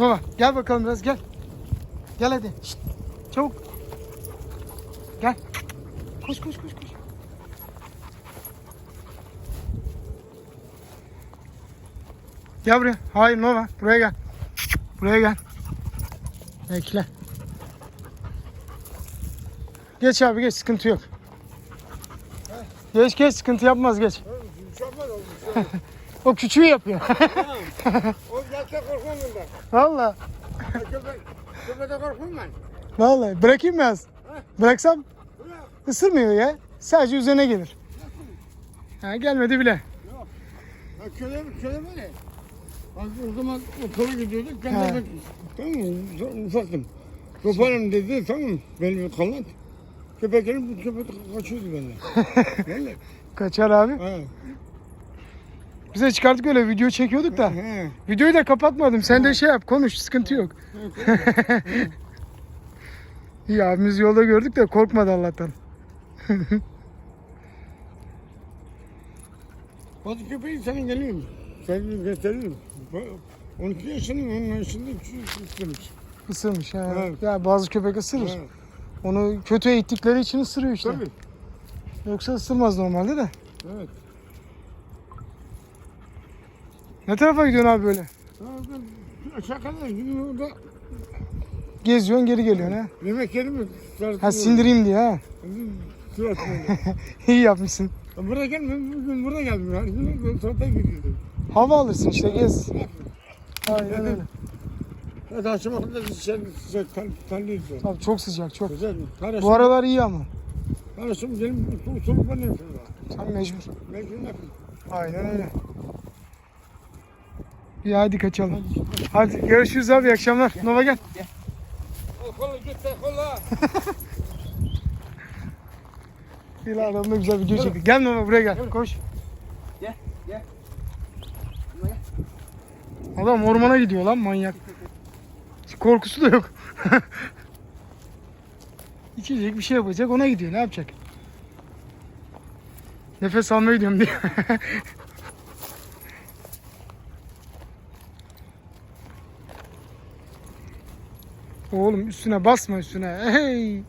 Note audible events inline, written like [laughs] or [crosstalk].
Nova gel bakalım biraz gel. Gel hadi. Şşt, çabuk. Gel. Koş koş koş koş. Gel buraya. Hayır Nova. Buraya gel. Buraya gel. Bekle. Geç abi geç sıkıntı yok. Geç geç sıkıntı yapmaz geç. [laughs] O küçüğü yapıyor. [laughs] gerçek korkmam bundan. Valla. Köpek, köpekte korkmam ben. Vallahi bırakayım mı az? Bıraksam Bırak. ısırmıyor ya. Sadece üzerine gelir. Ha, gelmedi bile. Ya köle, köle ya. Bak o zaman okula gidiyorduk. Ben de tamam mı? Ufaktım. Koparım dedi tamam mı? Beni bir kanlat. Köpeklerin bu köpek kaçıyordu benden. [laughs] Kaçar abi. Ha. Bize çıkardık öyle video çekiyorduk da. Videoyu da kapatmadım. Sen de şey yap konuş sıkıntı yok. [laughs] İyi abimiz yolda gördük de korkmadı Allah'tan. [laughs] Bazı köpeği sana geliyor. Sen gösteririm. 12 yaşında mı? 10 yaşında istemiş. Isırmış ha. Evet. Ya bazı köpek ısırır. Ha. Onu kötü eğittikleri için ısırıyor işte. Tabii. Yoksa ısırmaz normalde de. Evet. Ne tarafa gidiyorsun abi böyle? Aşağı kadar gidiyorum orada. Geziyorsun geri geliyorsun ha. Yemek yedim mi? Ha sindireyim diye ha. [laughs] İyi yapmışsın. Buraya gelmem, bugün burada geldim. Her gün ben tuvalete gidiyordum. Hava alırsın işte gez. Aynen öyle. Evet, akşam sen sen tan tanıyorsun. Abi çok sıcak çok. Güzel mi? Kardeşim, Bu aralar iyi ama. kardeşim benim soğuk ben yapıyorum. Sen mecbur. Mecbur yapıyorum. Aynen öyle. İyi hadi kaçalım. Hadi görüşürüz abi iyi akşamlar. Nova gel. Git de kola. Bir adamla güzel video çekiyor. Gel Nova buraya gel. Koş. Gel, gel. Adam ormana gidiyor lan manyak. Korkusu da yok. [laughs] İçecek bir şey yapacak ona gidiyor. Ne yapacak? Nefes almaya gidiyorum diye. [laughs] Oğlum üstüne basma üstüne. Hey.